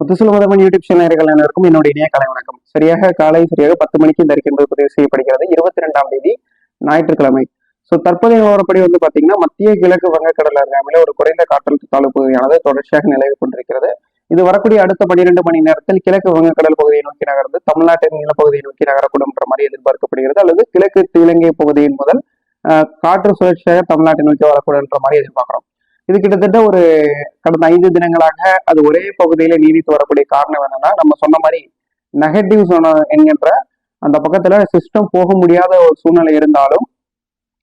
முத்துசுல முதமன் YouTube சேனல்கள் அனைவருக்கும் என்னுடைய இணைய கலை வணக்கம். சரியாக காலை சரியாக பத்து மணிக்கு இந்த அறிக்கை என்பது பதிவு செய்யப்படுகிறது. இருபத்தி ரெண்டாம் தேதி ஞாயிற்றுக்கிழமை. ஸோ தற்போதைய நிலவரப்படி வந்து பாத்தீங்கன்னா மத்திய கிழக்கு வங்கக்கடல் அருகாமையில ஒரு குறைந்த காற்றழுத்த தாழ்வு பகுதியானது தொடர்ச்சியாக நிலவி கொண்டிருக்கிறது. இது வரக்கூடிய அடுத்த பன்னிரெண்டு மணி நேரத்தில் கிழக்கு வங்கக்கடல் பகுதியை நோக்கி நகர்ந்து தமிழ்நாட்டின் நிலப்பகுதியை நோக்கி நகரக்கூடும் என்ற மாதிரி எதிர்பார்க்கப்படுகிறது. அல்லது கிழக்கு இலங்கை பகுதியின் முதல் காற்று சுழற்சியாக தமிழ்நாட்டை நோக்கி வரக்கூடும்ன்ற மாதிரி எதிர்பார்க்கிறோம். இது கிட்டத்தட்ட ஒரு கடந்த ஐந்து தினங்களாக அது ஒரே பகுதியில நீடித்து வரக்கூடிய காரணம் என்னன்னா நம்ம சொன்ன மாதிரி நெகட்டிவ் சொன்ன என்கின்ற அந்த பக்கத்துல சிஸ்டம் போக முடியாத ஒரு சூழ்நிலை இருந்தாலும்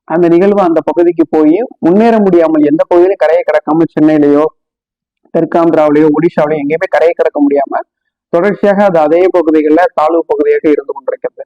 அந்த நிகழ்வு அந்த பகுதிக்கு போய் முன்னேற முடியாமல் எந்த பகுதியிலும் கரையை கடக்காம சென்னையிலேயோ தெற்காந்திராவிலேயோ ஒடிஷாவிலேயோ எங்கேயுமே கரையை கடக்க முடியாம தொடர்ச்சியாக அது அதே பகுதிகளில் தாழ்வு பகுதியாக இருந்து கொண்டிருக்கிறது.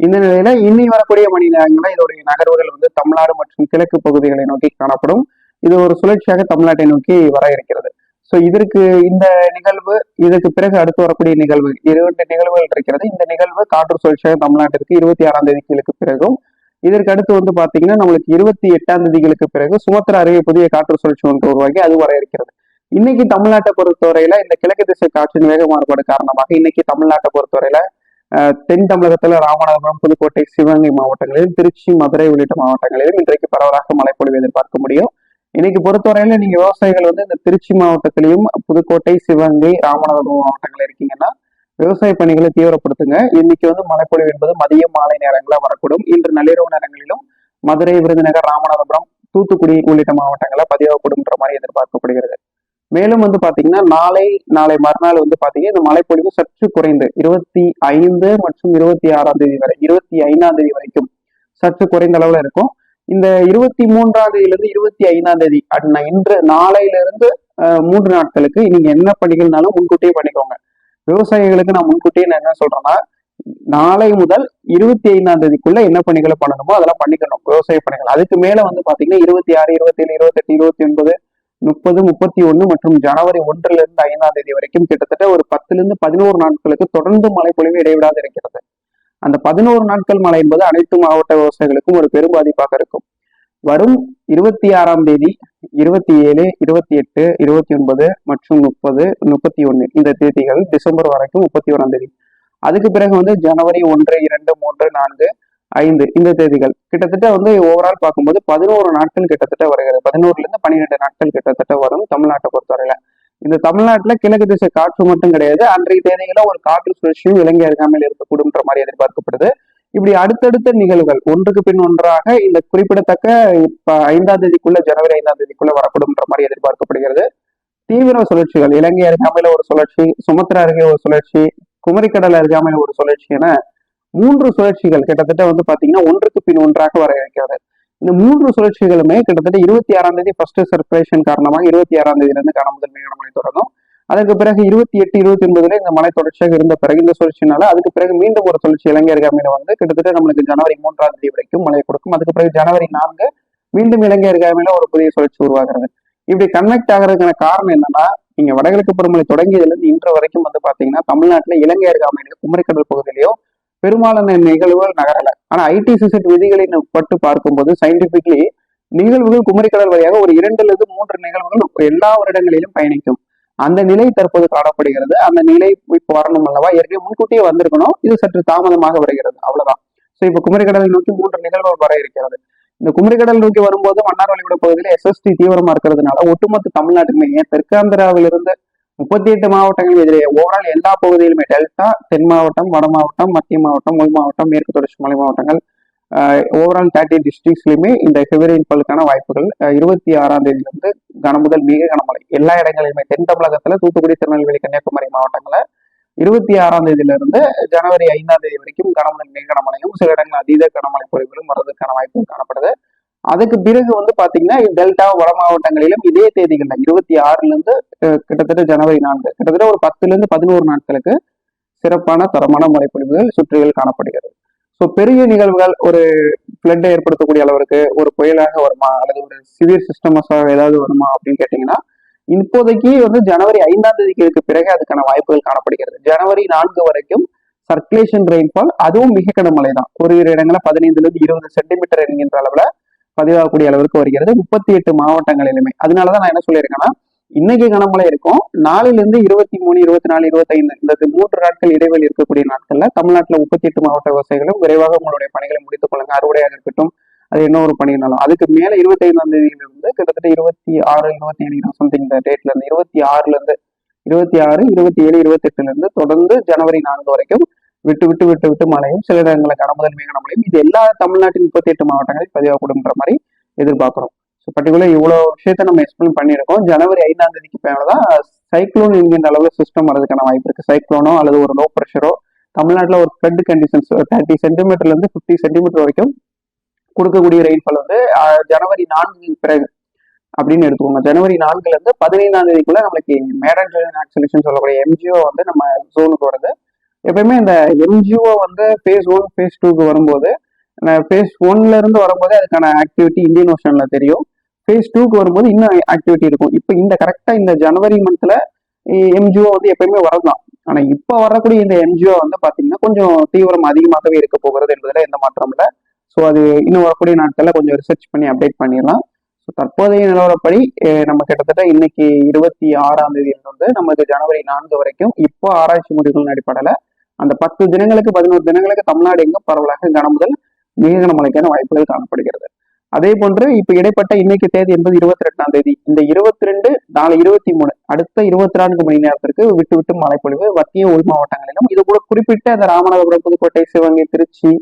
இந்த நிலையில இன்னி வரக்கூடிய மணி நேரங்களில் இதோடைய நகர்வுகள் வந்து தமிழ்நாடு மற்றும் கிழக்கு பகுதிகளை நோக்கி காணப்படும். இது ஒரு சுழற்சியாக தமிழ்நாட்டை நோக்கி வர இருக்கிறது. ஸோ இதற்கு இந்த நிகழ்வு இதற்கு பிறகு அடுத்து வரக்கூடிய நிகழ்வு இரண்டு நிகழ்வுகள் இருக்கிறது. இந்த நிகழ்வு காற்று சுழற்சியாக தமிழ்நாட்டிற்கு இருபத்தி ஆறாம் தேதிகளுக்கு பிறகும் இதற்கு அடுத்து வந்து பாத்தீங்கன்னா நம்மளுக்கு இருபத்தி எட்டாம் தேதிகளுக்கு பிறகு சுமத்திர அருகே புதிய காற்று சுழற்சி ஒன்று உருவாகி அது வர இருக்கிறது. இன்னைக்கு தமிழ்நாட்டை பொறுத்தவரையில இந்த கிழக்கு திசை காற்றின் வேக மாறுபாடு காரணமாக இன்னைக்கு தமிழ்நாட்டை பொறுத்தவரையில அஹ், தென் தமிழகத்துல ராமநாதபுரம் புதுக்கோட்டை சிவகங்கை மாவட்டங்களிலும் திருச்சி மதுரை உள்ளிட்ட மாவட்டங்களிலும் இன்றைக்கு பரவலாக மழைப்பொழிவு எதிர்பார்க்க முடியும். இன்னைக்கு பொறுத்தவரையில நீங்க விவசாயிகள் வந்து இந்த திருச்சி மாவட்டத்திலையும் புதுக்கோட்டை சிவகங்கை ராமநாதபுரம் மாவட்டங்கள் இருக்கீங்கன்னா விவசாய பணிகளை தீவிரப்படுத்துங்க. இன்னைக்கு வந்து மழைப்பொழிவு என்பது மதியம் மாலை நேரங்களில் வரக்கூடும். இன்று நள்ளிரவு நேரங்களிலும் மதுரை விருதுநகர் ராமநாதபுரம் தூத்துக்குடி உள்ளிட்ட மாவட்டங்களில் பதிவாகக்கூடும்ன்ற மாதிரி எதிர்பார்க்கப்படுகிறது. மேலும் வந்து பாத்தீங்கன்னா நாளை நாளை மறுநாள் வந்து பாத்தீங்கன்னா இந்த மழைப்பொழிவு சற்று குறைந்து இருபத்தி ஐந்து மற்றும் இருபத்தி ஆறாம் தேதி வரை இருபத்தி ஐந்தாம் தேதி வரைக்கும் சற்று குறைந்த அளவுல இருக்கும். இந்த இருபத்தி மூன்றாம் தேதியிலிருந்து இருபத்தி ஐந்தாம் தேதி இன்று நாளையில இருந்து மூன்று நாட்களுக்கு நீங்க என்ன பணிகள்னாலும் முன்கூட்டியே பண்ணிக்கோங்க. விவசாயிகளுக்கு நான் முன்கூட்டியே நான் என்ன சொல்றேன்னா நாளை முதல் இருபத்தி ஐந்தாம் தேதிக்குள்ள என்ன பணிகளை பண்ணணுமோ அதெல்லாம் பண்ணிக்கணும். விவசாய பணிகள். அதுக்கு மேல வந்து பாத்தீங்கன்னா இருபத்தி ஆறு இருபத்தி ஏழு இருபத்தெட்டு இருபத்தி ஒன்பது முப்பது முப்பத்தி ஒன்னு மற்றும் ஜனவரி ஒன்றுல இருந்து ஐந்தாம் தேதி வரைக்கும் கிட்டத்தட்ட ஒரு பத்துல இருந்து பதினோரு நாட்களுக்கு தொடர்ந்து மழை பொழிவு இடைவிடாது இருக்கிறது. அந்த பதினோரு நாட்கள் மழை என்பது அனைத்து மாவட்ட விவசாயிகளுக்கும் ஒரு பெரும் பாதிப்பாக இருக்கும். வரும் இருபத்தி ஆறாம் தேதி இருபத்தி ஏழு இருபத்தி எட்டு இருபத்தி ஒன்பது மற்றும் முப்பது முப்பத்தி ஒன்று இந்த தேதிகள் டிசம்பர் வரைக்கும் முப்பத்தி ஒன்றாம் தேதி. அதுக்கு பிறகு வந்து ஜனவரி ஒன்று இரண்டு மூன்று நான்கு ஐந்து இந்த தேதிகள். கிட்டத்தட்ட வந்து ஓவரால் பார்க்கும்போது பதினோரு நாட்கள் கிட்டத்தட்ட வருகிறது. பதினோருல இருந்து பன்னிரெண்டு நாட்கள் கிட்டத்தட்ட வரும் தமிழ்நாட்டை பொறுத்தவரையில. இந்த தமிழ்நாட்டுல கிழக்கு திசை காற்று மட்டும் கிடையாது. அன்றைய தேதியில ஒரு காற்று சுழற்சியும் இலங்கை அருகாமையில் இருக்கக்கூடும்ன்ற மாதிரி எதிர்பார்க்கப்படுது. இப்படி அடுத்தடுத்த நிகழ்வுகள் ஒன்றுக்கு பின் ஒன்றாக இந்த குறிப்பிடத்தக்க இப்ப ஐந்தாம் தேதிக்குள்ள ஜனவரி ஐந்தாம் தேதிக்குள்ள வரக்கூடும்ன்ற மாதிரி எதிர்பார்க்கப்படுகிறது. தீவிர சுழற்சிகள் இலங்கை அருகாமையில ஒரு சுழற்சி சுமத்ரா அருகே ஒரு சுழற்சி குமரிக்கடல் அருகாமையில ஒரு சுழற்சி என மூன்று சுழற்சிகள் கிட்டத்தட்ட வந்து பாத்தீங்கன்னா ஒன்றுக்கு பின் ஒன்றாக வர இருக்கிறது. இந்த மூன்று சுழற்சிகளுமே கிட்டத்தட்ட இருபத்தி ஆறாம் தேதி ஃபர்ஸ்ட் சர்க்குலேஷன் காரணமாக இருபத்தி ஆறாம் தேதியிலிருந்து காணாமல் மேகன மழை தொடங்கும். அதுக்கு பிறகு இருபத்தி எட்டு இருபத்தி ஒன்பதுல இந்த மழை தொடர்ச்சியாக இருந்த பிறகு இந்த சுழற்சினால அதுக்கு பிறகு மீண்டும் ஒரு சுழற்சி இலங்கை மீன வந்து கிட்டத்தட்ட நம்மளுக்கு ஜனவரி மூன்றாம் தேதி வரைக்கும் மழை கொடுக்கும். அதுக்கு பிறகு ஜனவரி நான்கு மீண்டும் இலங்கை மீன ஒரு புதிய சுழற்சி உருவாகிறது. இப்படி கன்வெக்ட் ஆகிறதுக்கான காரணம் என்னன்னா நீங்க வடகிழக்கு பருவமழை தொடங்கியதுல இருந்து இன்று வரைக்கும் வந்து பாத்தீங்கன்னா தமிழ்நாட்டுல இலங்கை அருகாமையில குமரிக்கடல் பகுதியிலையும் பெரும்பாலான நிகழ்வுகள் நகரல. ஆனா ஐடிசிசெட் விதிகளின் உட்பட்டு பார்க்கும்போது சயின்டிபிக்லி நிகழ்வுகள் குமரிக்கடல் வழியாக ஒரு இரண்டு அல்லது மூன்று நிகழ்வுகள் எல்லா வருடங்களிலும் பயணிக்கும். அந்த நிலை தற்போது காணப்படுகிறது. அந்த நிலை இப்போ வரணும் அல்லவா? ஏற்கனவே முன்கூட்டியே வந்திருக்கணும். இது சற்று தாமதமாக வருகிறது. அவ்வளவுதான். சோ இப்ப குமரிக்கடலை நோக்கி மூன்று நிகழ்வுகள் வர இருக்கிறது. இந்த குமரிக்கடல் நோக்கி வரும்போது மன்னார் வளைகுடா பகுதியில் எஸ்எஸ்டி தீவிரமா இருக்கிறதுனால ஒட்டுமொத்த தமிழ்நாட்டுக்குமே ஏன் தெற்காந்திராவிலிருந்து முப்பத்தி எட்டு மாவட்டங்கள் எதிரே. ஓவரால் எல்லா பகுதியிலுமே டெல்டா தென் மாவட்டம் வட மாவட்டம் மத்திய மாவட்டம் உள் மாவட்டம் மேற்கு தொடர்ச்சி மலை மாவட்டங்கள். ஓவரால் தேர்ட்டி டிஸ்ட்ரிக்ஸ்லையுமே இந்த ஹெவி ரெயின்ஃபாலுக்கான வாய்ப்புகள். இருபத்தி ஆறாம் தேதியிலிருந்து கனமுதல் மிக கனமழை எல்லா இடங்களிலுமே தென் தமிழகத்துல தூத்துக்குடி திருநெல்வேலி கன்னியாகுமரி மாவட்டங்கள்ல இருபத்தி ஆறாம் தேதியில இருந்து ஜனவரி ஐந்தாம் தேதி வரைக்கும் கனமுதல் மிக கனமழையும் சில இடங்கள் அதீத கனமழை பொழிவுகளும் வர்றதுக்கான வாய்ப்புகள் காணப்படுது. அதுக்கு பிறகு வந்து பாத்தீங்கன்னா டெல்டா வட மாவட்டங்களிலும் இதே தேதிகள்ல இருபத்தி ஆறுல இருந்து கிட்டத்தட்ட ஜனவரி நான்கு கிட்டத்தட்ட ஒரு பத்துல இருந்து பதினோரு நாட்களுக்கு சிறப்பான தரமான மழைப்பொழிவுகள் சுற்றுகள் காணப்படுகிறது. ஸோ பெரிய நிகழ்வுகள் ஒரு ஃப்ளட் ஏற்படுத்தக்கூடிய அளவிற்கு ஒரு புயலாக வருமா அல்லது ஒரு சிவியர் சிஸ்டமஸாக ஏதாவது வருமா அப்படின்னு கேட்டீங்கன்னா இப்போதைக்கு வந்து ஜனவரி ஐந்தாம் தேதிக்கு பிறகு அதுக்கான வாய்ப்புகள் காணப்படுகிறது. ஜனவரி நான்கு வரைக்கும் சர்க்குலேஷன் ரெயின்ஃபால் அதுவும் மிக கனமழை தான் ஒரு இரு இடங்களில் பதினைந்துலேருந்து இருபது சென்டிமீட்டர் என்கின்ற அளவில் பதிவாகக்கூடிய அளவிற்கு வருகிறது. முப்பத்தி எட்டு மாவட்டங்களிலுமே. அதனாலதான் நான் என்ன சொல்லியிருக்கேன்னா இன்னைக்கு கனமழை இருக்கும். நாலுல இருந்து இருபத்தி மூணு இருபத்தி நாலு இருபத்தைந்து இந்த மூன்று நாட்கள் இடைவெளி இருக்கக்கூடிய நாட்கள்ல தமிழ்நாட்டில் முப்பத்தி எட்டு மாவட்ட விவசாயிகளும் விரைவாக உங்களுடைய பணிகளை முடித்துக் கொள்ளுங்க. அறுவடையாக இருக்கட்டும் அது என்ன ஒரு பணினாலும் அதுக்கு மேல இருபத்தி ஐந்தாம் தேதியிலிருந்து கிட்டத்தட்ட இருபத்தி ஆறு இருபத்தி ஏழு சம்திங் இந்த டேட்ல இருந்து இருபத்தி ஆறுல இருந்து இருபத்தி ஆறு இருபத்தி ஏழு இருபத்தி எட்டுல இருந்து தொடர்ந்து ஜனவரி நான்கு வரைக்கும் விட்டு விட்டு விட்டு விட்டு மழையும் சில இடங்களில் கனமுதல் மிக மழையும் இது எல்லா தமிழ்நாட்டின் முப்பத்தி எட்டு மாவட்டங்களில் பதிவாகக்கூடும்ன்ற மாதிரி எதிர்பார்க்குறோம். ஸோ பர்டிகுலர் இவ்வளோ விஷயத்த நம்ம எக்ஸ்பிளைன் பண்ணியிருக்கோம். ஜனவரி ஐந்தாம் தேதிக்கு மேலதான் சைக்ளோன் என்கின்ற அளவில் சிஸ்டம் வரதுக்கான வாய்ப்பு இருக்கு. சைக்ளோனோ அல்லது ஒரு லோ ப்ரெஷரோ தமிழ்நாட்டில் ஒரு ஃப்ளட் கண்டிஷன்ஸ் தேர்ட்டி சென்டிமீட்டர்லேருந்து ஃபிஃப்டி சென்டிமீட்டர் வரைக்கும் கொடுக்கக்கூடிய ரெயின்ஃபால் வந்து ஜனவரி நான்கு பிறகு அப்படின்னு எடுத்துக்கோங்க. ஜனவரி நான்குலேருந்து பதினைந்தாம் தேதிக்குள்ள நம்மளுக்கு மேடன் ஜோயின் சொல்லக்கூடிய எம்ஜிஓ வந்து நம்ம ஜோனுக்கு வருது. எப்பயுமே இந்த எம்ஜிஓ வந்து ஃபேஸ் ஒன் ஃபேஸ் டூக்கு வரும்போது ஃபேஸ் ஒன்ல இருந்து வரும்போது அதுக்கான ஆக்டிவிட்டி இந்தியன் ஓஷன்ல தெரியும். ஃபேஸ் டூக்கு வரும்போது இன்னும் ஆக்டிவிட்டி இருக்கும். இப்போ இந்த கரெக்டாக இந்த ஜனவரி மந்த்ல எம்ஜிஓ வந்து எப்பயுமே வரலாம் ஆனால் இப்போ வரக்கூடிய இந்த எம்ஜிஓ வந்து பார்த்தீங்கன்னா கொஞ்சம் தீவிரம் அதிகமாகவே இருக்க போகிறது என்பதில் எந்த மாற்றம் இல்லை. ஸோ அது இன்னும் வரக்கூடிய நாட்களில் கொஞ்சம் ரிசர்ச் பண்ணி அப்டேட் பண்ணிடலாம். ஸோ தற்போதைய நிலவரப்படி நம்ம கிட்டத்தட்ட இன்னைக்கு இருபத்தி ஆறாம் தேதியிலிருந்து நமக்கு ஜனவரி நான்கு வரைக்கும் இப்போ ஆராய்ச்சி முடிவுகளின் அடிப்படையில் அந்த பத்து தினங்களுக்கு பதினோரு தினங்களுக்கு தமிழ்நாடு எங்கும் பரவலாக கனமுதல் மிக கனமழைக்கான வாய்ப்புகள் காணப்படுகிறது. அதே போன்று இப்ப இடைப்பட்ட இன்னைக்கு தேதி என்பது இருபத்தி ரெண்டாம் தேதி. இந்த இருபத்தி ரெண்டு நாலு இருபத்தி மூணு அடுத்த இருபத்தி நான்கு மணி நேரத்திற்கு விட்டு விட்டு மழைப்பொழிவு மத்திய உள் மாவட்டங்களிலும். இது கூட குறிப்பிட்ட அந்த ராமநாதபுரம் புதுக்கோட்டை சிவகங்கை திருச்சி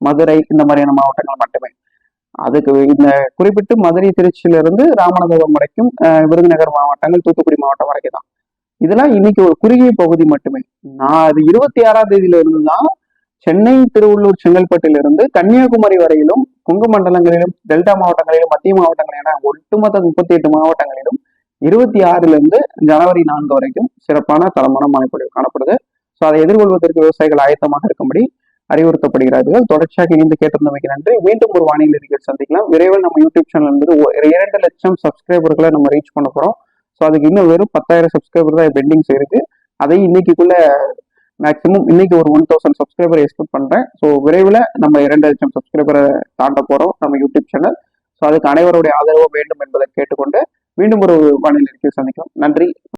மதுரை இந்த மாதிரியான மாவட்டங்கள் மட்டுமே. அதுக்கு இந்த குறிப்பிட்டு மதுரை திருச்சியிலிருந்து ராமநாதபுரம் வரைக்கும் விருதுநகர் மாவட்டங்கள் தூத்துக்குடி மாவட்டம் வரைக்கும் தான் இதெல்லாம் இன்னைக்கு ஒரு குறுகிய பகுதி மட்டுமே. நான் அது இருபத்தி ஆறாம் தேதியில இருந்து தான் சென்னை திருவள்ளூர் செங்கல்பட்டிலிருந்து கன்னியாகுமரி வரையிலும் கொங்கு மண்டலங்களிலும் டெல்டா மாவட்டங்களிலும் மத்திய மாவட்டங்கள் என ஒட்டுமொத்த முப்பத்தி எட்டு மாவட்டங்களிலும் இருபத்தி ஆறுல இருந்து ஜனவரி நான்கு வரைக்கும் சிறப்பான தரமான மழைப்பொழிவு காணப்படுது. ஸோ அதை எதிர்கொள்வதற்கு விவசாயிகள் ஆயத்தமாக இருக்கும்படி அறிவுறுத்தப்படுகிறார்கள். தொடர்ச்சியாக இணைந்து கேட்டிருந்தமைக்கு நன்றி. மீண்டும் ஒரு வானிலை நிகழ்ச்சி சந்திக்கலாம். விரைவில் நம்ம யூடியூப் சேனல் என்பது இரண்டு லட்சம் சப்ஸ்கிரைபர்களை நம்ம ரீச் பண்ண போறோம். ஸோ அதுக்கு இன்னும் வெறும் பத்தாயிரம் சப்ஸ்கிரைபர் தான் பெண்டிங்ஸ் இருக்கு. அதையும் இன்னைக்குள்ள மேக்ஸிமம் இன்னைக்கு ஒரு ஒன் தௌசண்ட் சப்ஸ்கிரைபர் எக்ஸ்பெக்ட் பண்றேன். ஸோ விரைவில் நம்ம இரண்டு லட்சம் சப்ஸ்கிரைபரை தாண்ட போறோம் நம்ம யூடியூப் சேனல் ஸோ அதுக்கு அனைவருடைய ஆதரவு வேண்டும் என்பதை கேட்டுக்கொண்டு மீண்டும் ஒரு வானிலை நிகழ்ச்சி நன்றி.